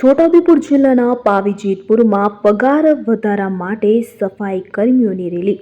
છોટાઉદેપુર જિલ્લાના પાવી જેતપુરમાં પગાર વધારા માટે સફાઈ કર્મીઓની રેલી.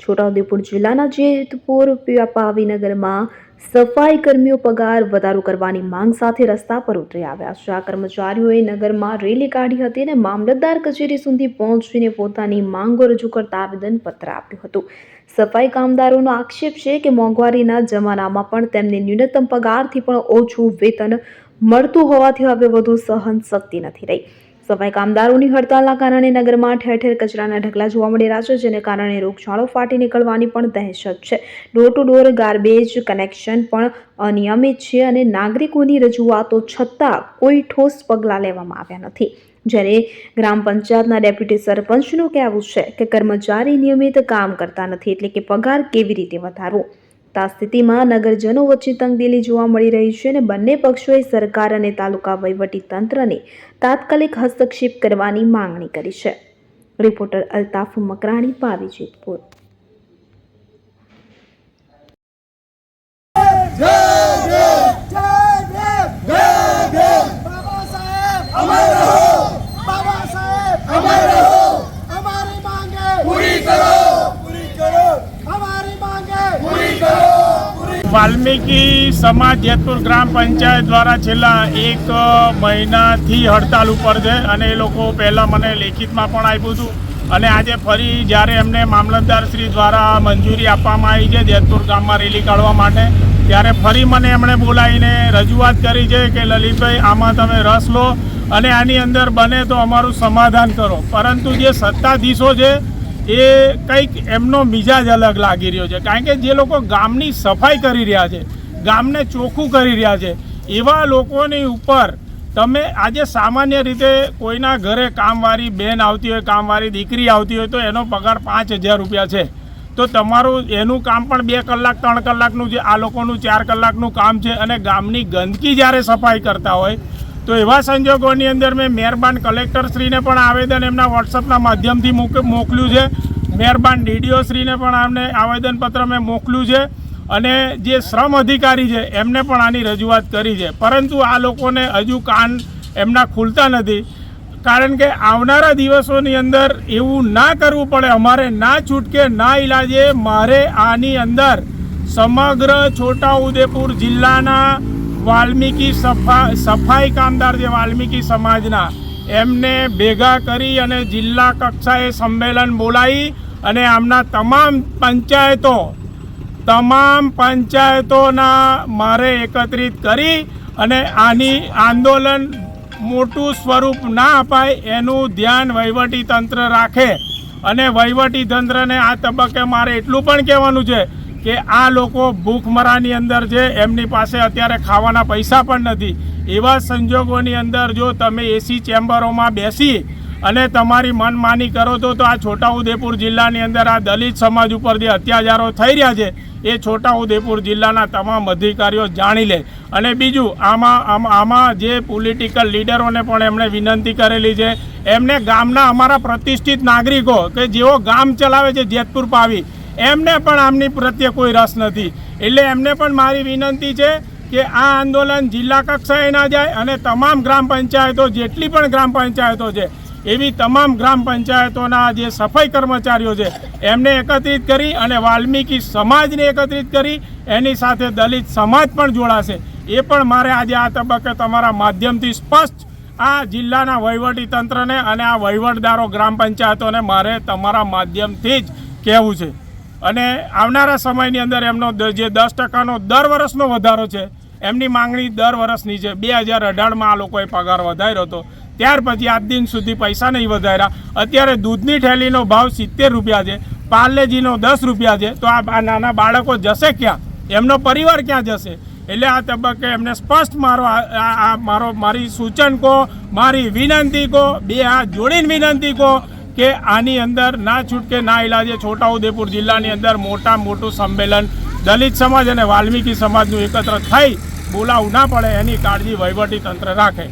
છોટાઉદેપુર જિલ્લાના જેતપુર પાવીનગરમાં સફાઈ કર્મીઓ પગાર વધારો કરવાની માંગ સાથે રસ્તા પર ઉતરી આવ્યા. છે આ કર્મચારીઓએ નગરમાં રેલી કાઢી હતી અને મામલતદાર કચેરી સુધી પહોંચીને પોતાની માંગો રજૂ કરતા આવેદનપત્ર આપ્યું હતું. સફાઈ કામદારોનો આક્ષેપ છે કે મોંઘવારીના જમાનામાં પણ તેમને ન્યૂનતમ પગારથી પણ ઓછું વેતન મળતું હોવાથી હવે વધુ સહન શક્તિ નથી રહી. સફાઈ કામદારોની હડતાલના કારણે નગરમાં ઠેર ઠેર કચરાના ઢગલા જોવા મળી રહ્યા છે, જેને કારણે રોગચાળો ફાટી નીકળવાની પણ દહેશત છે. Door to door garbage connection પણ અનિયમિત છે અને નાગરિકોની રજૂઆતો છતાં કોઈ ઠોસ પગલાં લેવામાં આવ્યા નથી. જ્યારે ગ્રામ પંચાયતના ડેપ્યુટી સરપંચનું કહેવું છે કે કર્મચારી નિયમિત કામ કરતા નથી, એટલે કે પગાર કેવી રીતે વધારવો? તો સ્થિતિમાં નગરજનો વચ્ચે તંગદિલી જોવા મળી રહી છે અને બંને પક્ષોએ સરકાર અને તાલુકા તંત્રને તાત્કાલિક હસ્તક્ષેપ કરવાની માંગણી કરી છે. રિપોર્ટર અલ્તાફ મકરાણી પાવી જેતપુર બાબા સાહેબ અમર રહો બાબા સાહેબ અમર રહો અમારી માંગે પૂરી કરો પૂરી કરો અમારી માંગે પૂરી કરો વાલ્મીકી સમાજ જેતપુર ગ્રામ પંચાયત દ્વારા છેલ્લા એક મહિનાથી હડતાલ ઉપર છે અને એ લોકો પહેલાં મને લેખિતમાં પણ આપ્યું હતું. અને આજે ફરી જ્યારે એમને મામલતદાર શ્રી દ્વારા મંજૂરી આપવામાં આવી છે જેતપુર ગામમાં રેલી કાઢવા માટે, ત્યારે ફરી મને એમણે બોલાવીને રજૂઆત કરી છે કે, લલિતભાઈ, આમાં તમે રસ લો અને આની અંદર બને તો અમારું સમાધાન કરો. પરંતુ જે સત્તાધીશો છે એ કંઈક એમનો મિજાજ અલગ લાગી રહ્યો છે. કારણ કે જે લોકો ગામની સફાઈ કરી રહ્યા છે, ગામને ચોખ્ખું કરી રહ્યા છે, એવા લોકોની ઉપર તમે આજે સામાન્ય રીતે કોઈના ઘરે કામવાળી બેન આવતી હોય, કામવાળી દીકરી આવતી હોય તો એનો પગાર પાંચ હજાર રૂપિયા છે. તો તમારું એનું કામ પણ બે કલાક, ત્રણ કલાકનું છે, આ લોકોનું ચાર કલાકનું કામ છે અને ગામની ગંદકી જ્યારે સફાઈ કરતા હોય તો એવા સંજોગોની અંદર મેં મહેરબાન કલેક્ટરશ્રીને પણ આવેદન એમના વોટ્સઅપના માધ્યમથી મોક, મોકલ્યું છે. મહેરબાન ડીડીઓ શ્રીને પણ આમને આવેદનપત્ર મેં મોકલ્યું છે. અને જે શ્રમ અધિકારી છે, એમને પણ આની રજૂઆત કરી છે. પરંતુ આ લોકોને હજુ કાન એમના ખુલતા નથી. કારણ કે આવનારા દિવસોની અંદર એવું ના કરવું પડે, અમારે ના છૂટકે, ના ઈલાજે મારે આની અંદર સમગ્ર છોટાઉદેપુર જિલ્લાના વાલ્મીકી સફા, સફાઈ કામદાર જે વાલ્મીકી સમાજના, એમને ભેગા કરી અને જિલ્લા કક્ષાએ સંમેલન બોલાવી અને આમના તમામ પંચાયતો, તમામ પંચાયતોના મારે એકત્રિત કરી અને આની આંદોલન મોટું સ્વરૂપ ના અપાય એનું ધ્યાન વહીવટી તંત્ર રાખે. અને વહીવટી તંત્રને આ તબક્કે મારે એટલું પણ કહેવાનું છે કે આ લોકો ભૂખમરાની અંદર છે, એમની પાસે અત્યારે ખાવાના પૈસા પણ નથી. એવા સંજોગોની અંદર જો તમે એસી ચેમ્બરોમાં બેસી અને તમારી મનમાની કરો તો આ છોટાઉદેપુર જિલ્લાની અંદર આ દલિત સમાજ ઉપર જે અત્યાચારો થઈ રહ્યા છે. એ છોટાઉદેપુર જિલ્લાના તમામ અધિકારીઓ જાણી લે. અને બીજું, આમ- આમાં જે પોલિટિકલ લીડરોને પણ એમણે વિનંતી કરેલી છે, એમને ગામના અમારા પ્રતિષ્ઠિત નાગરિકો કે જેઓ ગામ ચલાવે છે જેતપુર પાવી એમને પણ આમની પ્રત્યે કોઈ રસ નથી. એટલે એમને પણ મારી વિનંતી છે કે આ આંદોલન જિલ્લા કક્ષાએ ના જાય અને તમામ ગ્રામ પંચાયતો, જેટલી પણ ગ્રામ પંચાયતો છે, એવી તમામ ગ્રામ પંચાયતોના જે સફાઈ કર્મચારીઓ છે, એમને એકત્રિત કરી અને વાલ્મીકી સમાજને એકત્રિત કરી, એની સાથે દલિત સમાજ પણ જોડાશે. એ પણ મારે આજે આ તબક્કે તમારા માધ્યમથી સ્પષ્ટ આ જિલ્લાના વહીવટી તંત્રને અને આ વહીવટદારો ગ્રામ પંચાયતોને મારે તમારા માધ્યમથી જ કહેવું છે. અને આવનારા સમયની અંદર એમનો જે દસ ટકાનો દર વર્ષનો વધારો છે, એમની માંગણી દર વર્ષની છે. બે હજાર અઢારમાં આ લોકોએ પગાર વધાર્યો હતો. ત્યાર પછી આજ દિન સુધી પૈસા નહીં વધાર્યા. અત્યારે દૂધની થેલીનો ભાવ સિત્તેર રૂપિયા છે, પાર્લેજીનો દસ રૂપિયા છે. તો આ નાના બાળકો જશે ક્યાં? એમનો પરિવાર ક્યાં જશે? એટલે આ તબક્કે એમને સ્પષ્ટ મારો આ મારો મારી સૂચન કહો મારી વિનંતી કહો બે હાથ જોડીને વિનંતી કહો કે આની અંદર ના છૂટકે ના ઇલાજે છોટાઉદેપુર જિલ્લાની અંદર મોટા મોટું સંમેલન દલિત સમાજ અને વાલ્મીકી સમાજનું એકત્ર થઈ બોલાવું ના પડે એની કાળજી વહીવટી તંત્ર રાખે.